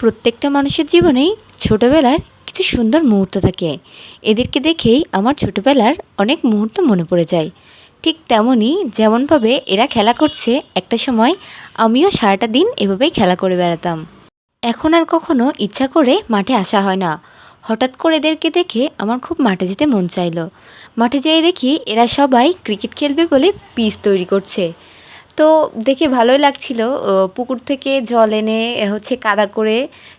প্রত্যেকটা মানুষের জীবনেই ছোটোবেলার কিছু সুন্দর মুহূর্ত থাকে। এদেরকে দেখেই আমার ছোটোবেলার অনেক মুহূর্ত মনে পড়ে যায়। ঠিক তেমনই যেমনভাবে এরা খেলা করছে, একটা সময় আমিও সারাটা দিন এভাবেই খেলা করে বেড়াতাম। এখন আর কখনো ইচ্ছা করে মাঠে আসা হয় না। হঠাৎ করে এদেরকে দেখে আমার খুব মাঠে যেতে মন চাইলো। মাঠে যেয়ে দেখি এরা সবাই ক্রিকেট খেলবে বলে পিচ তৈরি করছে। তো দেখে ভালোই লাগছিল। পুকুর থেকে জল এনে হচ্ছে কাদা করে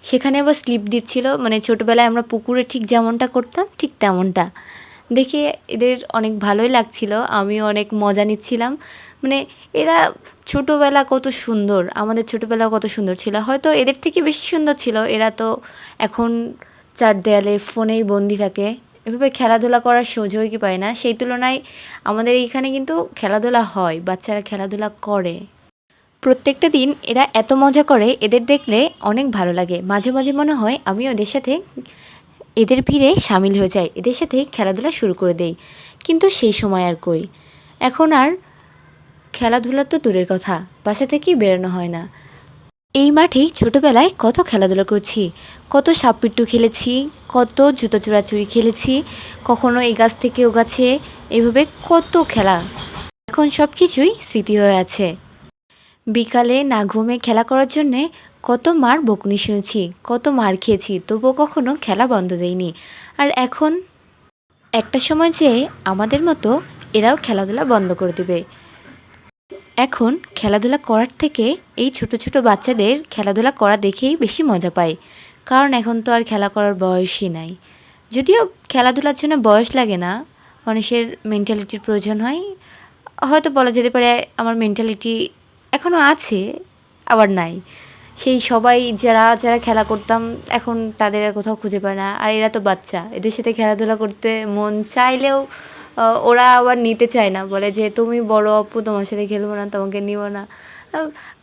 সেখানে আবার স্লিপ দিচ্ছিল। মানে ছোটোবেলায় আমরা পুকুরে ঠিক যেমনটা করতাম, ঠিক তেমনটা। দেখে এদের অনেক ভালোই লাগছিল, আমিও অনেক মজা নিচ্ছিলাম। মানে এরা ছোটোবেলা কত সুন্দর, আমাদের ছোটোবেলা কত সুন্দর ছিল। হয়তো এদের থেকে বেশি সুন্দর ছিল, এরা তো এখন চার দেয়ালে ফোনেই বন্দি থাকে। এভাবে খেলাধুলা করার সুযোগই পায় না? সেই তুলনায় আমাদের এইখানে কিন্তু খেলাধুলা হয়, বাচ্চারা খেলাধুলা করে। প্রত্যেকটা দিন এরা এত মজা করে, এদের দেখলে অনেক ভালো লাগে। মাঝে মাঝে মনে হয় আমি ওদের সাথে এদের ভিড়ে সামিল হয়ে যাই, এদের সাথে খেলাধুলা শুরু করে দেই। কিন্তু সেই সময় আর কই? এখন আর খেলাধুলা তো দূরের কথা, বাসা থেকেই বেরোনো হয় না। এই মাঠেই ছোটোবেলায় কত খেলাধুলা করছি, কত সাপপিট্টু খেলেছি, কত জুতো চোরাচুরি খেলেছি, কখনো এই গাছ থেকে ও গাছে, এভাবে কত খেলা। এখন সব কিছুই স্মৃতি হয়ে আছে। বিকালে না ঘুমে খেলা করার জন্যে কত মার বকুনি শুনেছি, কত মার খেয়েছি, তবুও কখনো খেলা বন্ধ দেয়নি আর এখন একটা সময় যে আমাদের মতো এরাও খেলাধুলা বন্ধ করে দেবে। এখন খেলাধুলা করার থেকে এই ছোট ছোট বাচ্চাদের খেলাধুলা করা দেখেই বেশি মজা পায়। কারণ এখন তো আর খেলা করার বয়সই নাই। যদিও খেলাধুলার জন্য বয়স লাগে না, মানুষের মেন্টালিটির প্রয়োজন হয়। হয়তো বলা যেতে পারে আমার মেন্টালিটি এখনও আছে, আবার নাই। সেই সবাই যারা যারা খেলা করতাম, এখন তাদের আর কোথাও খুঁজে পায় না। আর এরা তো বাচ্চা, এদের সাথে খেলাধুলা করতে মন চাইলেও ওরা আবার নিতে চায় না। বলে যে, তুমি বড় অপু, তোমার সাথে খেলব না, তোমাকে নিব না।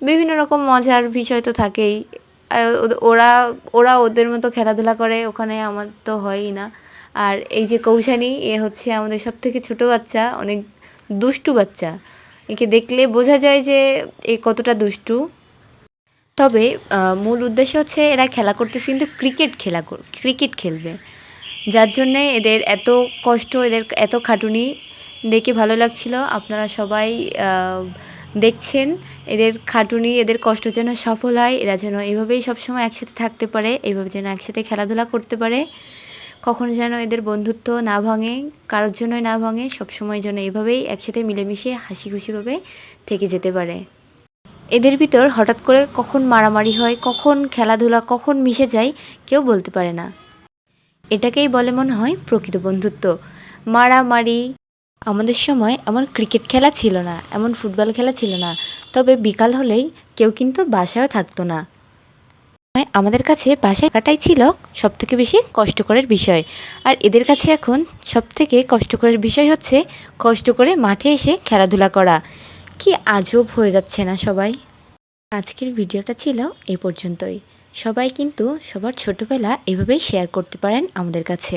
বিভিন্ন রকম মজার বিষয় তো থাকেই। আর ওরা ওরা ওদের মতো খেলাধুলা করে, ওখানে আমার তো হয়ই না। আর এই যে কৌশানী, এ হচ্ছে আমাদের সব থেকে ছোটো বাচ্চা, অনেক দুষ্টু বাচ্চা। একে দেখলে বোঝা যায় যে, এ কতটা দুষ্টু। তবে মূল উদ্দেশ্য হচ্ছে, এরা খেলা করতেছে, কিন্তু ক্রিকেট খেলা কর- ক্রিকেট খেলবে। যার জন্যে এদের এত কষ্ট, এদের এত খাটুনি দেখে ভালো লাগছিল। আপনারা সবাই দেখছেন এদের খাটুনি, এদের কষ্ট যেন সফল হয়। এরা যেন এভাবেই সবসময় একসাথে থাকতে পারে এইভাবে যেন একসাথে খেলাধুলা করতে পারে। কখনো যেন এদের বন্ধুত্ব না ভাঙে, কারোর জন্যই না ভাঙে, সবসময় যেন এভাবেই একসাথে মিলেমিশে হাসি খুশিভাবে থেকে যেতে পারে। এদের ভিতর হঠাৎ করে কখন মারামারি হয়, কখন খেলাধুলা, কখন মিশে যায়, কেউ বলতে পারে না। এটাকেই বলে মনে হয় প্রকৃত বন্ধুত্ব। মারামারি আমাদের সময় এমন ক্রিকেট খেলা ছিল না, এমন ফুটবল খেলা ছিল না। তবে বিকাল হলেই কেউ কিন্তু বাসায়ও থাকতো না। আমাদের কাছে বাসায় কাটাই ছিল সব থেকে বেশি কষ্টকরের বিষয়। আর এদের কাছে এখন সব থেকে কষ্টকরের বিষয় হচ্ছে কষ্ট করে মাঠে এসে খেলাধুলা করা। কি আজব হয়ে যাচ্ছে না সবাই? আজকের ভিডিওটা ছিল এ পর্যন্তই। সবাই কিন্তু সবার ছোটোবেলা এভাবেই শেয়ার করতে পারেন আমাদের কাছে।